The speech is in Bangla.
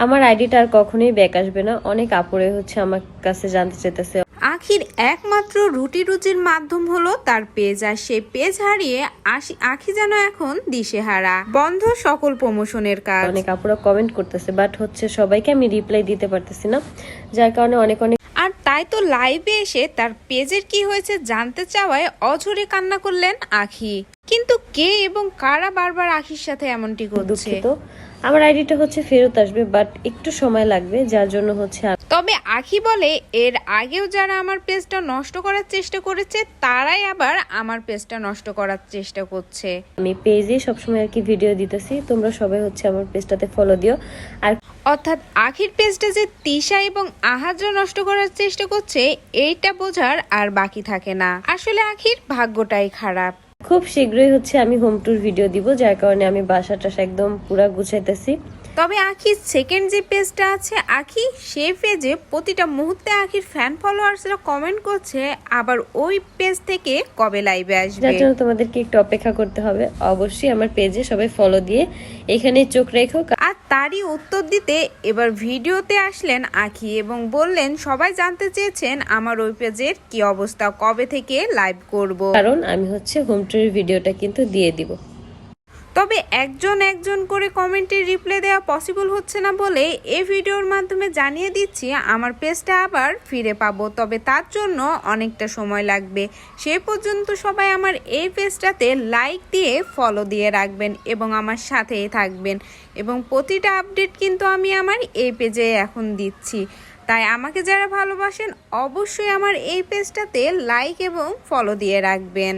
আমার আইডিটা আর কখনোই ব্যাক আসবে না। অনেক আপুরে হচ্ছে আমার কাছে জানতে চাইতেছে। আখির একমাত্র রুটি রুচির মাধ্যম হলো তার পেজ আর সেই পেজ হারিয়ে আশি আখি যেন এখন দিশেহারা। বন্ধ সকল প্রমোশনের কাজ। অনেক আপুরা কমেন্ট করতেছে বাট হচ্ছে সবাইকে আমি রিপ্লাই দিতে পারতেছি না। যার কারণে অনেক অনেক আর তাই তো লাইভে এসে তার পেজের কি হয়েছে জানতে চাওয়ায় অঝরে কান্না করলেন আখি। কে এবং কারা বারবার আখির সাথে এমনটি করছে? আমার আইডিটা হচ্ছে ফেরত আসবে বাট একটু সময় লাগবে যার জন্য হচ্ছে তবে আখি বলে এর আগেও যারা আমার পেজটা নষ্ট করার চেষ্টা করেছে তারাই আবার আমার পেজটা নষ্ট করার চেষ্টা করছে। আমি পেজে সবসময় আর কি ভিডিও দিতেছি তোমরা সবাই হচ্ছে আমার পেজটাতে ফলো দিও। আর অর্থাৎ আখির পেজটা যে তিশা এবং আহাজ্য নষ্ট করার চেষ্টা করছে এইটা বোঝার আর বাকি থাকে না। আসলে আখির ভাগ্যটাই খারাপ। খুব শীঘ্রই হচ্ছে আমি হোম ট্যুর ভিডিও দিব যার কারণে আমি বাসা টাসা একদম পুরা গুছাইতেছি। তবে আখির সেকেন্ড যে পেজটা আছে আখি সেই পেজে প্রতিটা মুহূর্তে আখির ফ্যান ফলোয়ার্সরা কমেন্ট করছে আবার ওই পেজ থেকে কবে লাইভে আসবে? যার জন্য তোমাদেরকে একটু অপেক্ষা করতে হবে। অবশ্যই আমার পেজে সবাই ফলো দিয়ে এখানে চোখ রেখো। তারই উত্তর দিতে এবার ভিডিওতে আসলেন আখি এবং বললেন, সবাই জানতে চেয়েছেন আমার ওই পেজের কি অবস্থা, কবে থেকে লাইভ করব। কারণ আমি হচ্ছে হোম ট্যুরের ভিডিওটা কিন্তু দিয়ে দিব তবে একজন একজন করে কমেন্টের রিপ্লাই দেওয়া পসিবল হচ্ছে না বলে এই ভিডিওর মাধ্যমে জানিয়ে দিচ্ছি, আমার পেজটা আবার ফিরে পাবো। তবে তার জন্য অনেকটা সময় লাগবে। সে পর্যন্ত সবাই আমার এই পেজটাতে লাইক দিয়ে ফলো দিয়ে রাখবেন এবং আমার সাথেই থাকবেন। এবং প্রতিটা আপডেট কিন্তু আমি আমার এই পেজে এখন দিচ্ছি। তাই আমাকে যারা ভালোবাসেন, অবশ্যই আমার এই পেজটাতে লাইক এবং ফলো দিয়ে রাখবেন।